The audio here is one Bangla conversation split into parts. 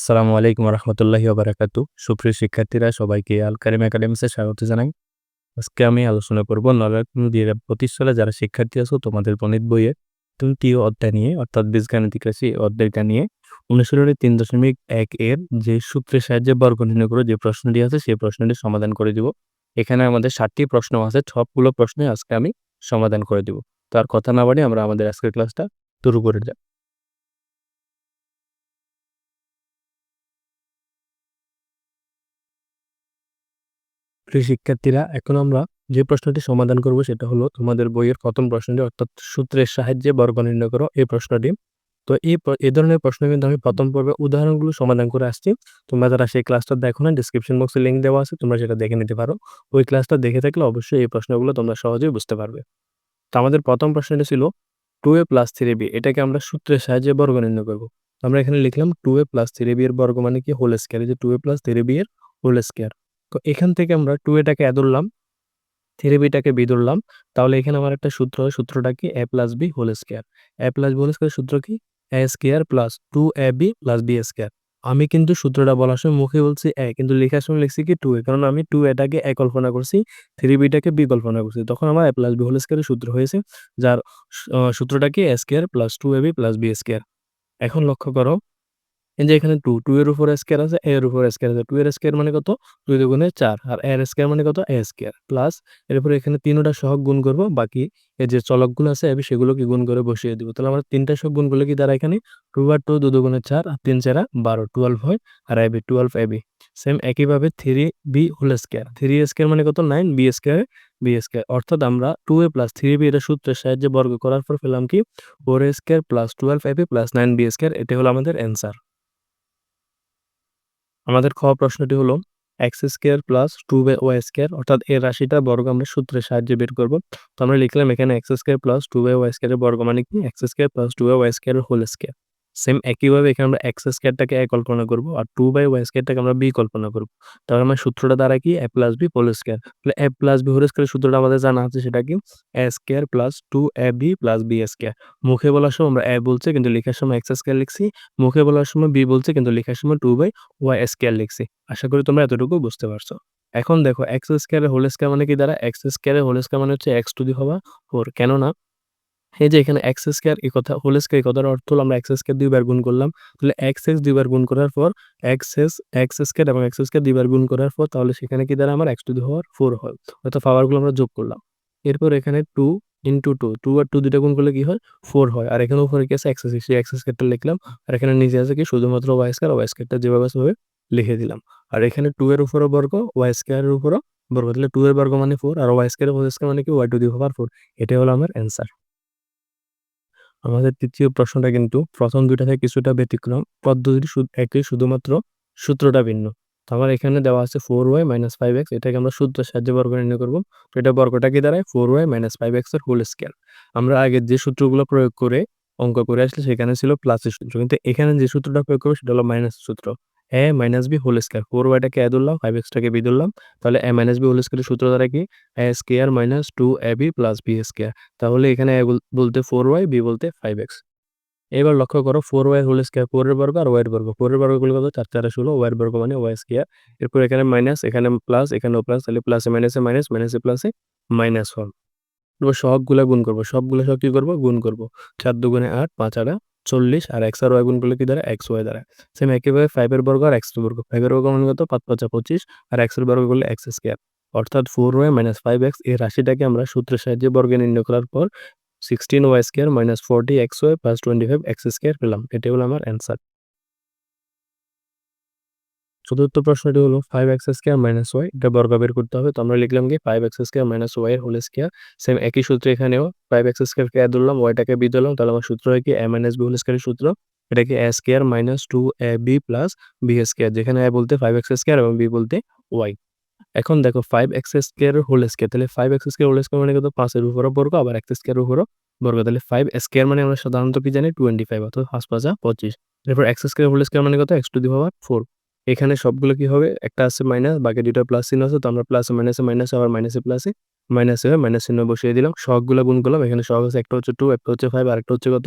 আসসালামু আলাইকুম রহমতুল্লাহি বারাকাতু সুপ্রিয় শিক্ষার্থীরা, সবাইকে আল কারিম একাডেমিসে স্বাগত জানাই। আজকে আমি আলোচনা করব নরনদীর প্রতিষ্ঠানে যারা শিক্ষার্থী আছো, তোমাদের গণিত বইয়ে তৃতীয় অধ্যায় নিয়ে, অর্থাৎ বীজগাণিতিক রাশি অধ্যায়টা নিয়ে। অনুশীলনের তিন দশমিক এক এর যে সূত্রের সাহায্যে বর্গ নির্ণয় করে, যে প্রশ্নটি আছে, সেই প্রশ্নটি সমাধান করে দিব। এখানে আমাদের ষাটটি প্রশ্ন আছে, সবগুলো প্রশ্নে আজকে আমি সমাধান করে দিব। তার কথা না বাড়ি আমরা আমাদের আজকের ক্লাসটা শুরু করে যাই। প্রিয় শিক্ষার্থীরা, এখন আমরা যে প্রশ্নটি সমাধান করব সেটা হলো তোমাদের বইয়ের প্রথম প্রশ্নটি, অর্থাৎ সূত্রের সাহায্যে বর্গ নির্ণয় করো এই প্রশ্নটি। তো এই এই ধরনের প্রশ্ন কিন্তু আমি প্রথম পর্বে উদাহরণগুলো সমাধান করে আসছি। তোমরা যারা সেই ক্লাসটা দেখো না ডিসক্রিপশন বক্সে লিঙ্ক দেওয়া আছে, তোমরা সেটা দেখে নিতে পারো। ওই ক্লাসটা দেখে থাকলে অবশ্যই এই প্রশ্নগুলো তোমরা সহজেই বুঝতে পারবে। তো আমাদের প্রথম প্রশ্নটি ছিল two A plus three B এটাকে আমরা সূত্রের সাহায্যে বর্গ নির্ণয় করব। আমরা এখানে লিখলাম two A plus three B এর বর্গ মানে কি? হোল স্কোয়ার এই যে two A plus three B এর হোল স্কোয়ার তো এখান থেকে আমরা টু এটাকে এ ধরলাম থ্রি বিটাকে বি ধরলাম, তাহলে এখানে আমার একটা সূত্র হয়, সূত্রটা কি? A plus B whole square A plus B whole square সূত্র কি? A square plus two A B plus B square আমি কিন্তু সূত্রটা বলার সময় মুখে বলছি এ কিন্তু লেখার সময় লিখছি কি টু এ কারণ আমি টু এটাকে এ কল্পনা করছি থ্রি বিটাকে বি কল্পনা করছি। তখন আমার এ প্লাস বি হোল স্কোয়ারের সূত্র হয়েছে, যার সূত্রটা কি? A square plus two A B plus B square এখন লক্ষ্য করো যে এখানে টু টু এর উপর স্কোয়ার আছে এর উপর স্কোয়ার আছে। টু এর স্কোয়ার মানে কত? দুই দুগুণে চার। আর এর স্কোয়ার মানে কত? এ স্কোয়ার প্লাস এরপরে এখানে তিনটা সহগ গুণ করব। বাকি এই যে চলকগুলো আছে আমি সেগুলোকে গুণ করে বসিয়ে দিব। তাহলে আমরা তিনটা গুণ করলে কি দ্বারা এখানে? টু আর টু দু চার, আর তিন চারা বারো। টুয়েলভ হয়, আর এবি টুয়েলভ এবি সেম একইভাবে three B whole square three square মানে কত? Nine B square B square অর্থাৎ আমরা two A plus three B এটা সূত্রের সাহায্যে বর্গ করার পর পেলাম কি? Four square plus twelve AB plus nine B square এটা হলো আমাদের অ্যান্সার আমাদের খ প্রশ্নটি হলো X square plus two by Y square অর্থাৎ এর রাশিটা বর্গ আমরা সূত্রের সাহায্যে বের করব। তো আমরা লিখলাম এখানে X square plus two by Y স্কোয়ারের বর্গ মানে কি? X square plus two by Y স্কোয়ারের হোল স্কোয়ার সেম একইভাবে এখানে আমরা এক্স স্কোয়ারটাকে এ কল্পনা করব আর টু বাই ওয়াই স্কোয়ারটাকে আমরা বি কল্পনা করব। তাহলে আমার সূত্রটা দ্বারা কি? A plus B whole square তাহলে এ প্লাস বি হোল স্কোয়ারের সূত্রটা আমাদের জানা আছে সেটা কি? A square plus two A B plus B square মুখে বলার সময় আমরা এ বলছে, কিন্তু লেখার সময় এক্স স্কোয়ার লিখছি। মুখে বলার সময় বি বলছে, কিন্তু লেখার সময় টু বাই ওয়াই স্কোয়ার লিখছি। আশা করি তোমরা এতটুকু বুঝতে পারছ। এখন দেখো এক্স স্কোয়ারের হোল স্কোয়ার মানে কি দ্বারা? এক্স স্কোয়ারের হোল স্কোয়ার মানে হচ্ছে এক্স টু দি হওয়া ফোর কেননা এই যে এখানে এক্স স্কোয়ার এই কথা হোল স্কোয়ার এই কথার অর্থ হলো আমরা এক্স স্কোয়ার দুইবার গুণ করলাম। তাহলে এক্স এক্স দুইবার গুণ করার পর এক্স এস এক্স স্কোয়ার এবং এক্স স্কোয়ার দুইবার গুণ করার পর তাহলে সেখানে কি দ্বারা আমার এক্স টু দি হওয়ার ফোর হয়। অর্থাৎ পাওয়ারগুলো আমরা যোগ করলাম। এরপর এখানে টু ইন্টু টু টু আর টু দুইটা গুণ করলে কি হয়? ফোর হয়। আর এখানে উপরে কি আছে? এক্স সেই এক্স স্কোয়ারটা লিখলাম। আর এখানে নিচে আছে কি? শুধুমাত্র ওয়াই স্কোয়ার ওয়াই স্কোয়ারটা যেভাবে সেভাবে লিখে দিলাম। আর এখানে টু এর উপরও বর্গ ওয়াই স্কোয়ারের উপরও বর্গ। তাহলে টু এর বর্গ মানে ফোর আর ওয়াই স্কোয়ার হোল স্কোয়ার মানে কি? Y to the power four এটাই হলো আমার অ্যান্সার আমাদের তৃতীয় প্রশ্নটা কিন্তু প্রথম দুইটা থেকে কিছুটা ব্যতিক্রম পদ্ধতিটি একই, শুধুমাত্র সূত্রটা ভিন্ন। তো আমার এখানে দেওয়া আছে four Y minus five X এটাকে আমরা সূত্রের সাহায্যে বর্গ নির্ণয় করব। তো এটা বর্গটা কি দাঁড়ায়? ফোর ওয়াই মাইনাস ফাইভ এক্সের হোল স্কেয়ার আমরা আগে যে সূত্রগুলো প্রয়োগ করে অঙ্ক করে আসলে সেখানে ছিল প্লাসের সূত্র। কিন্তু এখানে যে সূত্রটা প্রয়োগ করব সেটা হলো মাইনাসের সূত্র। A minus B whole square four ওয়াইটাকে A ধরলাম ফাইভ এক্সটাকে বি ধরলাম। তাহলে এ মাইনাস বি হোল স্কোয়ারের সূত্র দ্বারা কি? A square minus two A B plus B square তাহলে এখানে এ বলতে ফোর ওয়াই বি বলতে ফাইভ এক্স এবার লক্ষ্য করো ফোর ওয়াই হোল স্কোয়ার ফোরের বর্গ আর ওয়াইয়ের বর্গ। ফোরের বর্গগুলো কত? চার, চারে, ষোলো। ওয়াইয়ের বর্গ মানে ওয়াই স্কোয়ার এরপর এখানে মাইনাস এখানে প্লাস এখানেও প্লাস তাহলে প্লাসে মাইনাসে মাইনাস মাইনাসে প্লাসে মাইনাস ওয়ান এবার সবগুলো গুণ করব। সবগুলো সব কি করব? গুণ করব। চার দুগুণে আট, পাঁচ আটা চল্লিশ আর এক্স আর ওয়াই গুণ করলে কি দ্বারা এক্স ওয়াই দাঁড়ায়। সেম একইভাবে ফাইভের বর্গ আর এক্স বর্গ। ফাইভের বর্গ মানে কত? পাঁচ পাঁচা পঁচিশ আর এক্সের বর্গ করলে এক্স স্কোয়ার অর্থাৎ four Y minus five X এই রাশিটাকে আমরা সূত্রের সাহায্যে বর্গে নির্ণয় করার পর sixteen Y square minus forty X Y plus twenty five X square পেলাম। এটাই হলো আমার অ্যান্সার চতুর্থ প্রশ্নটি হলো five X square minus Y এটা বর্গ বের করতে হবে। তো আমরা লিখলাম কি five X square minus Y এর হোল স্কোয়ার সেম একই সূত্র এখানেও ফাইভ এক্স স্কোয়ারকে এ ধরলাম ওয়াইটাকে বি ধরলাম তাহলে আমার সূত্র হয় কি এ মাইনাস বি হোল স্কোয়ারের সূত্র। এটাকে A square minus two A B plus B square যেখানে এ বলতে ফাইভ এক্স স্কোয়ার এবং বি বলতে ওয়াই এখন দেখো five X square whole square তাহলে five X square whole square মানে কত? পাঁচের উপরও বর্গ, আবার এক্স স্কোয়ার উপরও বর্গ। তাহলে ফাইভ স্কোয়ার মানে আমরা সাধারণত কি জানি? টোয়েন্টি ফাইভ অর্থাৎ পাঁচ পাঁচা পঁচিশ। এরপর এক্স স্কোয়ার হোল স্কোয়ার মানে কত? X to the power four এখানে সবগুলো কি হবে? একটা আছে মাইনাস বাকি দুটো প্লাস চিহ্ন আছে, তো আমরা প্লাসে মাইনাসে মাইনাসে আবার মাইনাসে প্লাসে মাইনাস হবে মাইনাস চিহ্ন বসিয়ে দিলাম। সহগগুলো গুণ করলাম, এখানে সহগ আছে, একটা হচ্ছে টু একটা হচ্ছে ফাইভ আর একটা হচ্ছে কত?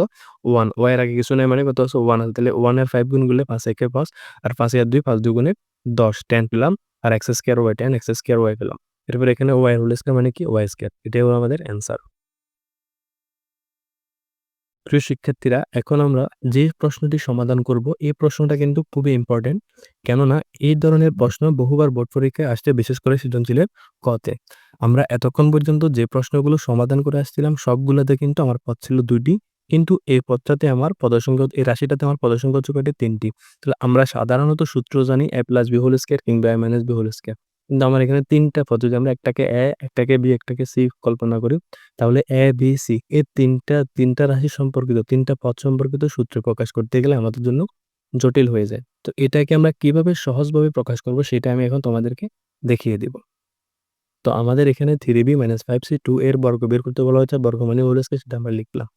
ওয়ান ওয়াই এর আগে কিছু নেই মানে কত? আছে ওয়ান আছে, তাহলে ওয়ানের ফাইভ গুণ গুলে পাঁচ একে পাঁচ, আর পাঁচ আর দুই, পাঁচ দুই গুণে দশ টেন পেলাম, আর X square Y ten X square Y পেলাম। এরপর এখানে ওয়াই হোল স্কোয়ার মানে কি? ওয়াই স্কোয়ার এটাই হলো আমাদের অ্যান্সার প্রিয় শিক্ষার্থীরা, এখন আমরা যে প্রশ্নটি সমাধান করব, এই প্রশ্নটা কিন্তু খুবই ইম্পর্টেন্ট কেননা এই ধরনের প্রশ্ন বহুবার বোর্ড পরীক্ষায় আসছে বিশেষ করে সৃজনশীলের কতে। আমরা এতক্ষণ পর্যন্ত যে প্রশ্নগুলো সমাধান করে আসছিলাম, সবগুলোতে কিন্তু আমার পথ ছিল দুইটি, কিন্তু এই পথটাতে আমার পদসংখ্যা এই রাশিটাতে আমার পদসংখ্যা হচ্ছে তিনটি। তাহলে আমরা সাধারণত সূত্র জানি A plus B whole square কিংবা A minus B whole square কিন্তু আমার এখানে তিনটা পদ, যদি আমরা একটাকে এ, একটাকে বি, একটাকে সি কল্পনা করি, তাহলে এ, বি, সি এই তিনটা তিনটা রাশি সম্পর্কিত, তিনটা পদ সম্পর্কিত সূত্র প্রকাশ করতে গেলে আমাদের জন্য জটিল হয়ে যায়। তো এটাকে আমরা কীভাবে সহজভাবে প্রকাশ করব সেটা আমি এখন তোমাদেরকে দেখিয়ে দিব। তো আমাদের এখানে three B minus five C two এর বর্গ বের করতে বলা হয়েছে, বর্গ মানে হলো সেটা আমরা লিখলাম।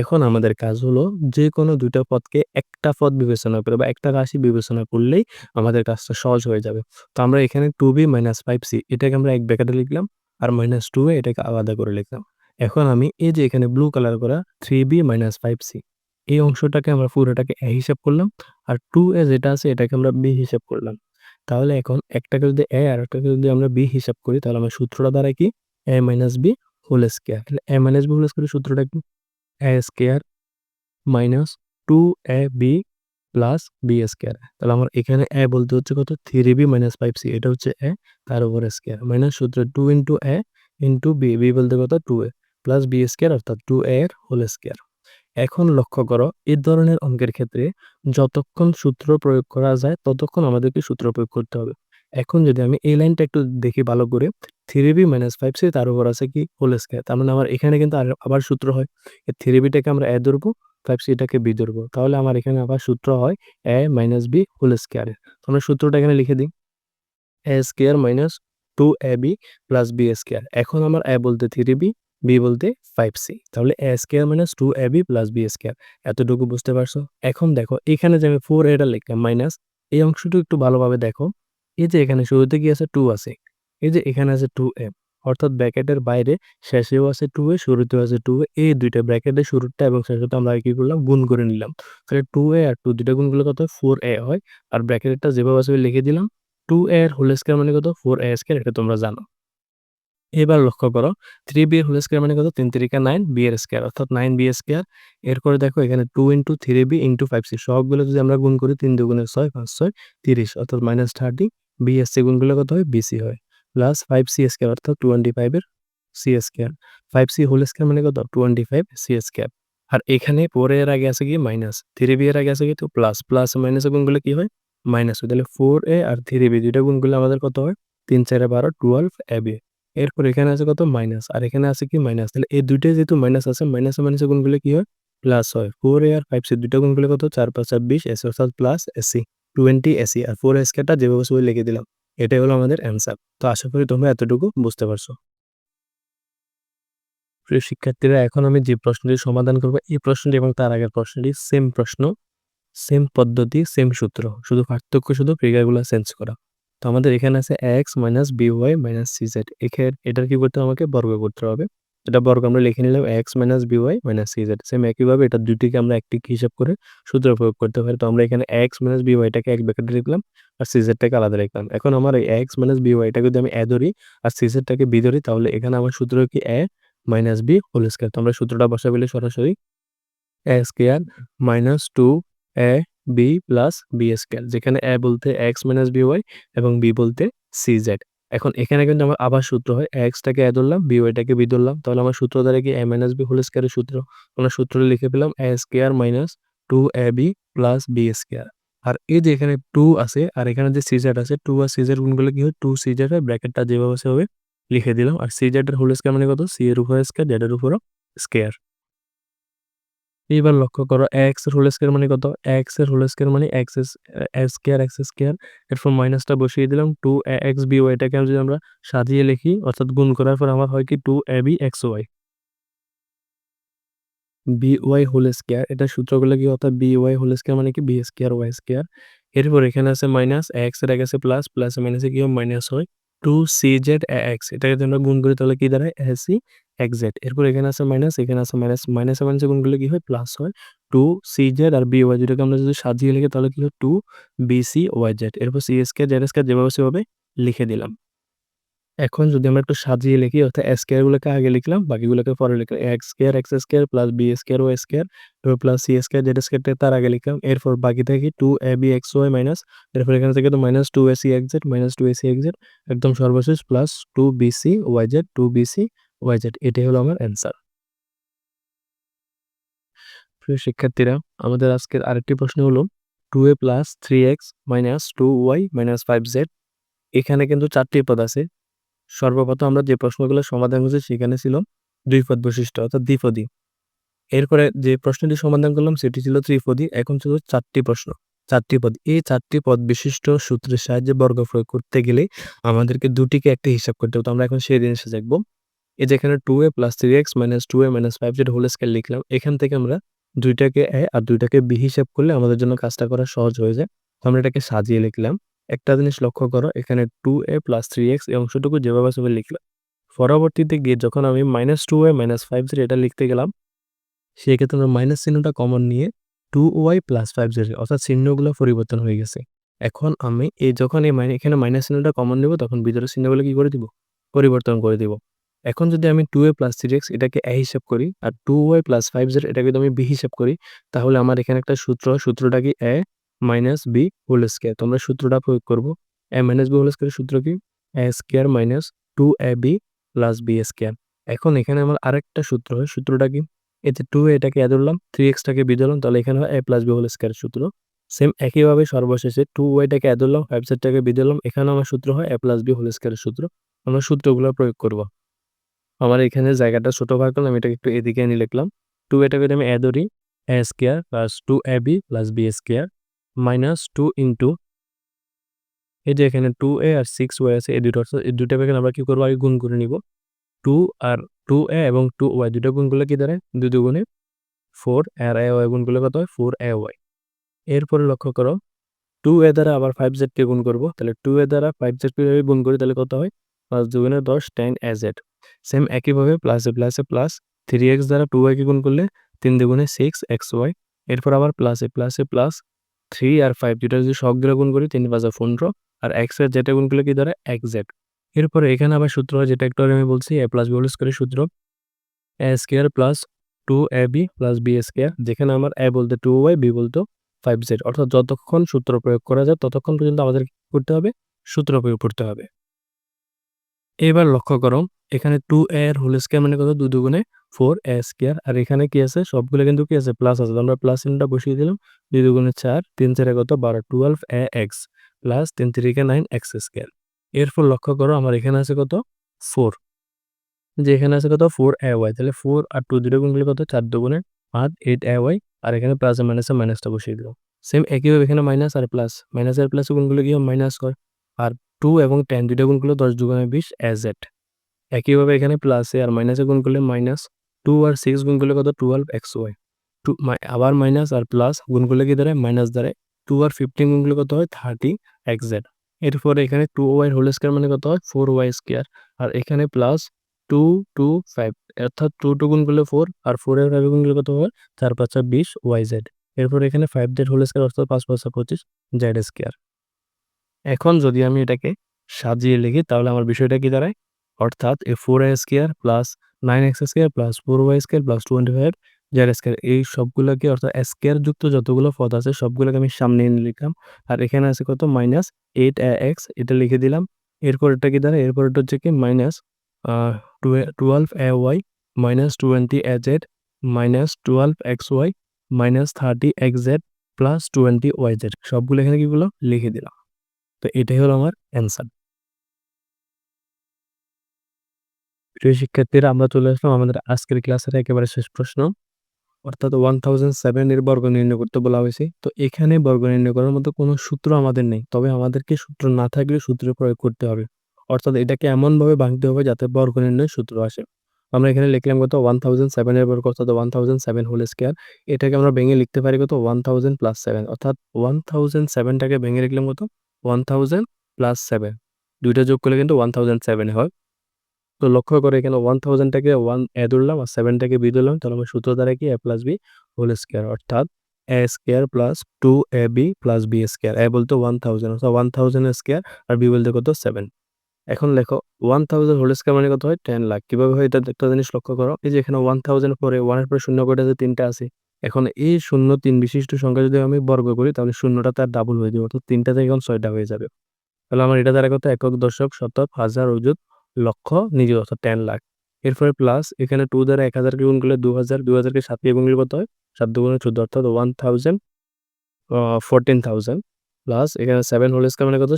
এখন আমাদের কাজ হলো যে কোনো দুইটা পদকে একটা পদ বিবেচনা করে বা একটা রাশি বিবেচনা করলেই আমাদের কাজটা সহজ হয়ে যাবে। তো আমরা এখানে two B minus five C এটাকে আমরা এক ব্যাকেটে লিখলাম আর মাইনাস টু এ এটাকে আলাদা করে লিখলাম। এখন আমি এই যে এখানে ব্লু কালার করা three B minus five C এই অংশটাকে আমরা পুরোটাকে এ হিসাব করলাম আর টু এ যেটা আছে এটাকে আমরা বি হিসাব করলাম। তাহলে এখন একটাকে যদি এ আর একটাকে যদি আমরা বি হিসাব করি, তাহলে আমার সূত্রটা দ্বারা কি? A minus b whole square তাহলে a minus b whole square সূত্রটা কি? A square minus two a b plus b square তাহলে আমার এখানে এ বলতে হচ্ছে কত? Three b minus five c এটা হচ্ছে এ তার উপর স্কোয়ার মাইনাস সূত্র two into a into b b বলতে কত? Two a plus b square অর্থাৎ টু এ এর হোল স্কোয়ার এখন লক্ষ্য করো এই ধরনের অঙ্কের ক্ষেত্রে যতক্ষণ সূত্র প্রয়োগ করা যায়, ততক্ষণ আমাদেরকে সূত্র প্রয়োগ করতে হবে। এখন যদি আমি এই লাইনটা একটু দেখি ভালো করে three b minus five c তার উপর আছে কি? হোল স্কোয়ার তার মানে আমার এখানে কিন্তু আর আবার সূত্র হয়। এই থ্রি বিটাকে আমরা এ ধরবো ফাইভ সিটাকে বি ধরবো। তাহলে আমার এখানে আবার সূত্র হয় এ মাইনাস বি হোল স্কোয়ারের তো আমরা সূত্রটা এখানে লিখে দিই। A square minus two a b plus b square এখন আমার এ বলতে থ্রি বি বি বলতে ফাইভ সি তাহলে a square minus two a b plus b square এতটুকু বুঝতে পারছ? এখন দেখো, এখানে যে আমি ফোর এটা লিখলাম মাইনাস এই অংশটুকু একটু ভালোভাবে দেখো। এই যে এখানে শুরুতে কি আছে? টু আছে। এই যে এখানে আছে টু এ অর্থাৎ ব্র্যাকেটের বাইরে শেষেও আছে টু এ শুরুতেও আছে টু এ এই দুইটা ব্র্যাকেটের শুরুটা এবং শেষটা আমরা কি করলাম? গুণ করে নিলাম। তাহলে টু এ আর টু দুইটা গুণ করলে কত ফোর এ হয়। আর ব্র্যাকেটটা যেভাবে আছে লিখে দিলাম। টু এর হোল স্কোয়ার মানে কত? ফোর এ স্কোয়ার এটা তোমরা জানো। এবার লক্ষ্য করো থ্রি বি হোল স্কোয়ার মানে কত? তিন তিরিকা নাইন বি এর স্কোয়ার অর্থাৎ নাইন বি স্কোয়ার এরপরে দেখো এখানে two into three b into five c সবগুলো যদি আমরা গুণ করি তিন দুগুণে ছয়, পাঁচ, ছয়, তিরিশ, অর্থাৎ minus thirty b s c গুণগুলো কত হয়? বিসি হয়। প্লাস ফাইভ সি স্কোয়ার অর্থাৎ টোয়েন্টি ফাইভের c square five c whole square মানে কত? টোয়েন্টি ফাইভ সি স্কোয়ার আর এখানে ফোর এর আগে আছে কি? মাইনাস থ্রি বি এর আগে আছে কি? তো প্লাস প্লাস মাইনাস গুণগুলো কি হয়? মাইনাস হয়। তাহলে ফোর এ আর থ্রি বি দুইটা গুণগুলো আমাদের কত হয়? তিন চারে বারো টুয়েলভ এ বি এরপর এখানে আছে কত? মাইনাস। আর এখানে আছে কি? মাইনাস। তাহলে এই দুইটাই যেহেতু মাইনাস আছে মাইনাস মাইনাসে গুণগুলো কি হয়? প্লাস হয়। ফোর এ আর ফাইভ সি, দুইটা গুণ গুণগুলো কত? চার, পাঁচ ছাব্বিশ এসি অর্থাৎ plus a c twenty a c R four এসকেটা যেভাবে সবাই লিখে দিলাম, এটাই হলো আমাদের অ্যান্সার। তো আশা করি তোমরা এতটুকু বুঝতে পারছ। প্রিয় শিক্ষার্থীরা, এখন আমি যে প্রশ্নটি সমাধান করব, এই প্রশ্নটি এবং তার আগের প্রশ্নটি সেম প্রশ্ন সেম পদ্ধতি সেম সূত্র। শুধু পার্থক্য শুধু ফিগারগুলো চেঞ্জ করা। আমাদের এখানে আছে x minus b y minus c z এখানে এটার কি করতে আমাকে বর্গ করতে হবে। এটা বর্গ আমরা লিখে নিলাম x minus b y minus c z same একইভাবে এটা দুটিকে আমরা একটি হিসাব করে সূত্র প্রয়োগ করতে পারি। তো আমরা এখানে এক্স মাইনাস বি ওয়াইটাকে এক ব্যাকেটে লিখলাম আর সি জেডটাকে আলাদা লিখলাম। এখন আমার এই এক্স মাইনাস বি ওয়াইটাকে যদি আমি এ ধরি আর সি জেডটাকে বি ধরি, তাহলে এখানে আমার সূত্র কি a minus b whole square তো আমরা সূত্রটা বসাবলে সরাসরি a square minus two a b plus b square যেখানে এ বলতে এক্স মাইনাস বি ওয়াই এবং বি বলতে সি জেড এখন এখানে কিন্তু আমার আবার সূত্র হয় এক্সটাকে এ ধরলাম বি ওয়াইটাকে বি ধরলাম, তাহলে আমার সূত্র দ্বারা কি এ মাইনাস বি হোল স্কোয়ারের সূত্র? আমরা সূত্রটা লিখে পেলাম a square minus two a b plus b square আর এই যে এখানে টু আছে, আর এখানে যে সিজার আছে টু আর সিজার গুণগুলো কি হয়? টু সিজার হয়, ব্র্যাকেটটা যেভাবে সেভাবে লিখে দিলাম। আর সিজারের হোল স্কোয়ার মানে কত? সি এর উপর স্কোয়ার জেডের উপরও স্কোয়ার এবার লক্ষ্য করো এক্সের হোল স্কোয়ার মানে কত? এক্সের হোল স্কোয়ার মানে x s square x square এরপর মাইনাসটা বসিয়ে দিলাম টু এক্স বি ওয়াইটাকে যদি আমরা সাজিয়ে লিখি, অর্থাৎ গুণ করার পর আমার হয় কি? Two a b x y b y whole square এটা সূত্রগুলো কি অর্থাৎ বি ওয়াই হোল স্কোয়ার মানে কি? বি স্কোয়ার ওয়াই স্কোয়ার এরপর এখানে আছে মাইনাস এক্সের আছে প্লাস প্লাস মাইনাসে কি হয় মাইনাস হয়। টু সি জেড এক্স, এটাকে যদি আমরা গুণ করি তাহলে কি দাঁড়ায়? A c x z. এরপর এখানে আছে মাইনাস, এখানে আছে মাইনাস। মাইনাস মাইনাসে গুণ করলে কি হয়? প্লাস হয় টু সি জেড আর বি ওয়াই যেটাকে আমরা যদি সাজিয়ে লিখি তাহলে কি হয়? Two b c y z. এরপর c s k z s k যেভাবে সেভাবে লিখে দিলাম। এখন যদি আমরা একটু সাজিয়ে লিখি, অর্থাৎ এস গুলোকে আগে লিখলাম, বাকিগুলোকে পরে লিখলাম। X square x square plus b square y square plus c square z স্কোয়ারটা তার আগে লিখলাম। এরপর বাকি থেকে two a b x y minus এরপর এখানে থেকে তো minus two a c x z minus two a c x z একদম সর্বশেষ plus two b c y z two b c y z এটাই হলো আমার অ্যান্সার প্রিয় শিক্ষার্থীরা, আমাদের আজকের আরেকটি প্রশ্ন হলো two a plus three x minus two y minus five z এখানে কিন্তু চারটি পদ আছে। সর্বপ্রথম আমরা যে প্রশ্নগুলো সমাধান করছি সেখানে ছিল দুই পদ বৈশিষ্ট্য, অর্থাৎ দ্বিপদী। এরপরে যে প্রশ্নটি সমাধান করলাম সেটি ছিল ত্রিপদী, এখন ছিল চারটি প্রশ্ন। চারটি পদ, এই চারটি পদ বিশিষ্ট সূত্রের সাহায্যে বর্গ প্রয়োগ করতে গেলে আমাদেরকে দুটিকে একটা হিসাব করতে হতো আমরা এখন সেই জিনিসে দেখব। এই যেখানে two a plus three x minus two a minus five z whole square লিখলাম, এখান থেকে আমরা দুইটাকে এ আর দুইটাকে বি হিসাব করলে আমাদের জন্য কাজটা করা সহজ হয়ে যায়। আমরা এটাকে সাজিয়ে লিখলাম। একটা জিনিস লক্ষ্য করো, এখানে two a plus three x এই অংশটুকু যেভাবে সেভাবে লিখলাম পরবর্তীতে গিয়ে যখন আমি minus two a minus five zero এটা লিখতে গেলাম, সেক্ষেত্রে আমরা মাইনাস চিহ্নটা কমন নিয়ে two y plus five zero অর্থাৎ চিহ্নগুলো পরিবর্তন হয়ে গেছে। এখন আমি এই যখন এই মাইনে এখানে মাইনাস চিহ্নটা কমন নেব, তখন ভিতরের চিহ্নগুলো কি করে দিব? পরিবর্তন করে দিব। এখন যদি আমি two a plus three x এটাকে এ হিসাব করি আর two y plus five zero এটাকে যদি আমি বি হিসাব করি, তাহলে আমার এখানে একটা সূত্র, সূত্রটা কি a minus b whole square তোমরা সূত্রটা প্রয়োগ করব। A minus b whole square সূত্র কি? A square minus two a b plus b square এখন এখানে আমার আরেকটা সূত্র হয়। সূত্রটা কি? এতে টু এটাকে এ ধরলাম থ্রি এক্সটাকে বি ধরলাম তাহলে এখানে হয় a plus b whole square সূত্র। সেম একইভাবে সর্বশেষে টু ওয়াইটাকে এ ধরলাম ফাইভ সেটটাকে বি ধরলাম এখানে আমার সূত্র হয় এ প্লাস বি হোল স্কোয়ারের সূত্র। আমরা সূত্রগুলো প্রয়োগ করব। আমার এখানে জায়গাটা ছোট ভাগ করলাম, এটাকে একটু এদিকে এনে লিখলাম। টু এটাকে আমি এ ধরি a square plus two a b plus b square minus two into এই যে এখানে টু এ আর সিক্স ওয়াই আছে, এই দুটো এই দুটো এখানে আমরা কি করব? আগে গুণ করে নিব। টু আর টু এ এবং টু ওয়াই দুটো গুণ করলে কি দাঁড়ায়? দুই দুগুণে ফোর আর এ ওয়াই গুণ করলে কত হয়? ফোর এ ওয়াই এরপরে লক্ষ্য করো টু এ দ্বারা আবার ফাইভ জেডকে গুণ করব। তাহলে টু এ দ্বারা ফাইভ জেডকে গুণ করি? তাহলে কত হয়? প্লাস দুগুণে দশ টেন এ জেড সেম একইভাবে প্লাসে প্লাসে প্লাস থ্রি এক্স দ্বারা টু ওয়াইকে গুণ করলে তিন দুগুণে সিক্স এক্স ওয়াই এরপর আবার প্লাসে প্লাসে প্লাস থ্রি আর ফাইভ দুটা যদি সবগুলো গুণ করি, তিন পাঁচা পনেরো, আর এক্সের যেটা গুণ করলে কি ধরে? এক্স জেড এরপরে এখানে আবার সূত্র হয়, যেটা একটু আমি বলছি এ প্লাস বি স্কোয়ারের সূত্র। A square plus two a b plus b square যেখানে আমার এ বলতে টু ওয়াই বি বলতো ফাইভ জেড অর্থাৎ যতক্ষণ সূত্র প্রয়োগ করা যায়, ততক্ষণ পর্যন্ত আমাদের করতে হবে? সূত্র প্রয়োগ করতে হবে। এবার লক্ষ্য করো, এখানে টু এর হোল স্কোয়ার মানে কত? দুই দুগুণে ফোর এ স্কোয়ার আর এখানে কি আছে? সবগুলো কিন্তু কি আছে? প্লাস আছে। আমরা প্লাস চিহ্নটা বসিয়ে দিলাম। দুই দুগুণে চার, তিন চারে কত? বারো। টুয়েলভ এ এক্স প্লাস তিন তিরিকে নাইন এক্স স্কোয়ার এরপর লক্ষ্য করো, আমার এখানে আছে কত? ফোর যে এখানে আছে কত? ফোর এ ওয়াই তাহলে ফোর আর টু দুটো গুণ কত? চার দুগুণে আট এইট এ ওয়াই আর এখানে প্লাস মাইনাসে মাইনাসটা বসিয়ে দিলাম। সেম একইভাবে এখানে মাইনাস আর প্লাস মাইনাস আর প্লাস গুণগুলো কি মাইনাস হয়। আর টু এবং টেন দুইটা গুণ করলে দশ দুগুণে বিশ এজ এট একইভাবে এখানে প্লাসে আর মাইনাসে গুণ করলে মাইনাস টু আর সিক্স গুণ করলে কত? টুয়েলভ এক্স ওয়াই টু আবার মাইনাস আর প্লাস গুণ করলে কি দাঁড়ায়? মাইনাস দাঁড়ায়। টু আর ফিফটিন গুণ করলে কত হয়? থার্টি এক্স জেড এরপরে এখানে টু ওয়াই হোল স্কোয়ার মানে কত হয়? ফোর ওয়াই স্কোয়ার আর এখানে প্লাস টু টু ফাইভ অর্থাৎ টু টু গুণ করলে ফোর আর ফোর এর ফাইভ গুণ করলে কত হয়? চার, পাঁচা বিশ ওয়াই জেড এরপর এখানে ফাইভ জেড হোল স্কোয়ার অর্থাৎ পাঁচ, পাঁচা পঁচিশ জেড স্কোয়ার এখন যদি আমি এটাকে সাজিয়ে লিখি, তাহলে আমার বিষয়টা কি দাঁড়ায়? অর্থাৎ a four i square plus nine x square plus four y square plus twenty five z square এই সবগুলোকে অর্থাৎ স্কোয়ার যুক্ত যতগুলো পদ আছে সবগুলোকে আমি সামনে এনে লিখলাম। আর এখানে আছে কত? মাইনাস এইট এক্স এটা লিখে দিলাম। এরপর এটা কি দাঁড়ায়? এরপর এটা হচ্ছে কি? Minus twelve a y minus twenty a z minus twelve x y minus thirty x z plus twenty y z সবগুলো এখানে কিগুলো লিখে দিলাম। তো এটাই হলো আমার অ্যান্সার প্রিয় শিক্ষার্থীরা, আমরা চলে আসলাম আমাদের আজকের ক্লাসের একেবারে শেষ প্রশ্ন। অর্থাৎ ওয়ান থাউজেন্ড সেভেন এর বর্গ নির্ণয় করতে বলা হয়েছে। তো এখানে বর্গ নির্ণয় করার মতো কোনো সূত্র আমাদের নেই। তবে আমাদেরকে সূত্র না থাকলে সূত্র প্রয়োগ করতে হবে। অর্থাৎ এটাকে এমনভাবে ভাঙতে হবে যাতে বর্গ নির্ণয় সূত্র আসে। আমরা এখানে লিখলাম কত? ওয়ান থাউজেন্ড সেভেনের বর্গ অর্থাৎ one thousand seven whole square এটাকে আমরা ভেঙে লিখতে পারি কত? ওয়ান থাউজেন্ড প্লাস সেভেন অর্থাৎ ওয়ান থাউজেন্ড সেভেনটাকে ভেঙে লিখলাম কত? ওয়ান থাউজেন্ড প্লাস সেভেন দুইটা যোগ করলে কিন্তু ওয়ান থাউজেন্ড সেভেন হয়। তো লক্ষ্য করে এখানে ওয়ান থাউজেন্ডটাকে ওয়ান এ ধরলাম আর সেভেনটাকে বি ধরলাম। তাহলে আমার সূত্র দ্বারা কি a plus b whole square অর্থাৎ a square plus two a b plus b square a বলতে ওয়ান থাউজেন্ড অর্থাৎ ওয়ান থাউজেন্ড স্কোয়ার আর বি বলতে কত? সেভেন এখন লেখো ওয়ান থাউজেন্ড হোল স্কোয়ার মানে কত হয়? টেন লাখ। কীভাবে হয়? এটা একটা জিনিস লক্ষ্য করো। এই যে এখানে ওয়ান থাউজেন্ড পরে ওয়ানের পরে শূন্য কয়টা যে তিনটা আছে। এখন এই শূন্য তিন বিশিষ্ট সংখ্যা যদি আমি বর্গ করি, তাহলে শূন্যটা তার ডাবল হয়ে যাবে, অর্থাৎ তিনটা থেকে এখন ছয়টা হয়ে যাবে। তাহলে আমার এটা দ্বারা কত? একক দশক শতক হাজার অযুত লক্ষ, নিজে অর্থাৎ টেন লাখ। এরপরে প্লাস এখানে টু দ্বারা এক হাজারকে গুণ করলে দু হাজার, দু হাজারকে সাত দিয়ে গুণ করলে কত হয়? সাত দুগুণে চোদ্দ, অর্থাৎ one thousand fourteen thousand plus এখানে সেভেন হোল স্কোয়ার মানে কত?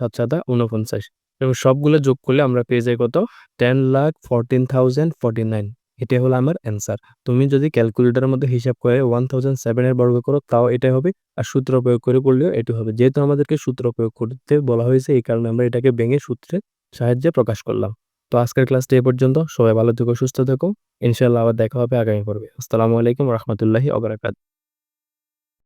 সাত সাতা উনপঞ্চাশ এবং সবগুলো যোগ করলে আমরা পেয়ে যাই কত? Ten lakh fourteen thousand forty nine এটাই হলো আমার অ্যান্সার তুমি যদি ক্যালকুলেটরের মধ্যে হিসাব করে ওয়ান থাউজেন্ড সেভেনের বর্গ করো, তাও এটাই হবে। আর সূত্র প্রয়োগ করে করলেও এটি হবে। যেহেতু আমাদেরকে সূত্র প্রয়োগ করতে বলা হয়েছে, এই কারণে আমরা এটাকে ভেঙে সূত্রে সাহায্যে প্রকাশ করলাম। তো আজকের ক্লাসটি এ পর্যন্ত। সবাই ভালো থেকো, সুস্থ থেকো। ইনশাল্লাহ আবার দেখা হবে আগামী পর্বে। আসসালামু আলাইকুম রহমতুল্লাহি অবরাকাত